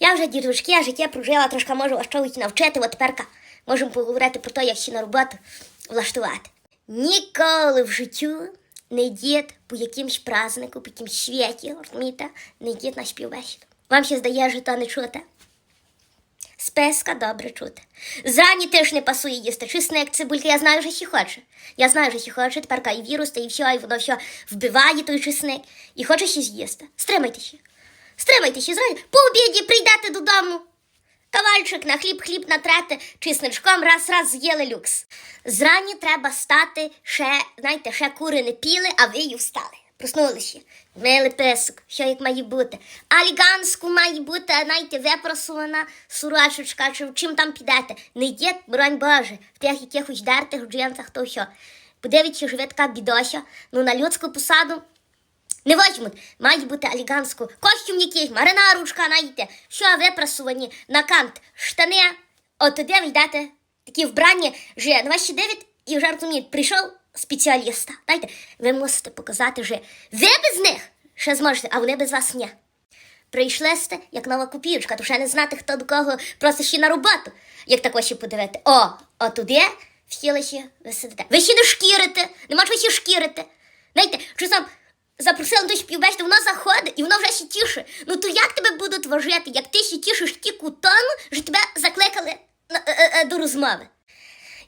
Я вже дідушки, життя прожила, трошки можу вас чогось навчити, от тепер можемо поговорити про те, як ще на роботу влаштувати. Ніколи в життю не йдіть по якимсь празднику, по якимсь святі, розумієте, не йдіть на співбесіду. Вам ще здає, що то не чути. Спеска добре чути. Зрані теж не пасує їсти. Чесник, цибульки, я знаю, що ще хоче. Я знаю, що ще хоче, тепер і вірус, та і все, і воно все вбиває той чесник. І хоче ще з'їсти. Стримайте ще. Стримайте ще зрані. По обіді прийдете додому. Кавальчик на хліб, хліб натрати, чесничком раз-раз з'їли люкс. Зрані треба стати ще, знаєте, ще кури не піли, а ви й встали. Проснулися. Мили песок, що як має бути. Аліганську має бути, знаєте, випросувана сурачечка, чи чим там підете. Не йдіть, бронь Боже, в тих якихось дертих джинсах, то що. Подивіться, живе така бідося, ну на людську посаду не возьмуть. Має бути аліганську. Костюм якийсь, марина ручка, знаєте, що випрасувані на кант штани. От тоді ви йдете такі вбрані, що на вас ще дивить і вже розуміють, прийшов спеціаліста. Знаєте, ви мусите показати, що ви без них ще зможете, а вони без вас ні. Прийшли сте, як нова копійочка, то ще не знати, хто до кого просто ще на роботу. Як тако ще подивити. О, от туди вхіли ще ви сидите. Ви ще не шкірите, нема чого ще шкірити. Знаєте, що сам запросили до співбесіди, воно заходить і воно вже ще тіше. Ну то як тебе будуть вважати, як ти ще тішиш тіку тону, що тебе закликали е, е, е, до розмови?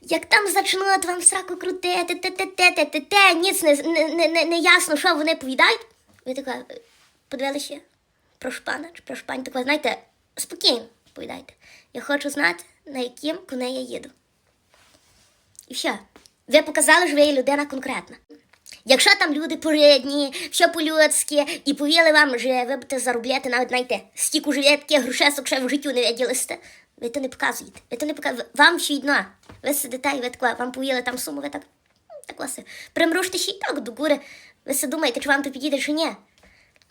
Як там зачнуть вам сраку крутити, те те те те те ніц не, не, не, не, ясно, що вони повідають. Ви така подивилися про шпана чи про шпань, така, знаєте, спокійно повідайте. Я хочу знати, на яким коне я їду. І все. Ви показали, що ви є людина конкретна. Якщо там люди порядні, все по-людськи, і повіли вам, що ви будете заробляти навіть, знаєте, стільки живе таких грошесок, що в життю не виділи ви то не показуєте. Ви то не показуєте. Вам ще одно. Ви сидите і ви тако, вам повіли там суму, ви так, так ось, примружте ще й так до гури. Ви все думаєте, чи вам то підійде, чи ні.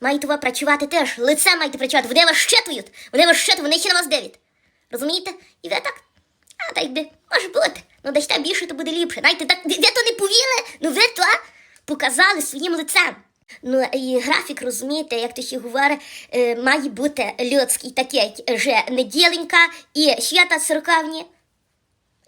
Маєте ви працювати теж, лице маєте працювати, вони вас щитують, вони вас щитують, вони ще на вас дивять. Розумієте? І ви так, а так би, може бути, ну десь більше, то буде ліпше. Знаєте, так, ви, ви то не повіли, ну ви показали своїм лицем. Ну і графік, розумієте, як то ще говорить, має бути людський такий, що неділенька і свята церковні.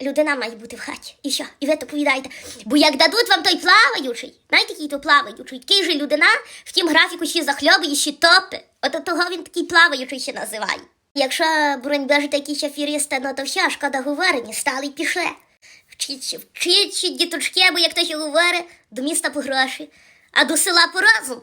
Людина має бути в хаті. І що? І ви то повідаєте. Бо як дадуть вам той плаваючий, знаєте, який то плаваючий, такий же людина в тім графіку ще захльобує, ще топи. От того він такий плаваючий ще називає. Якщо, бронь боже, такі ще фірісти, ну то все, шкода говорені, стали й пішли. Вчіть, вчіть, діточки, або як то ще говорить, до міста по гроші, а до села по розум.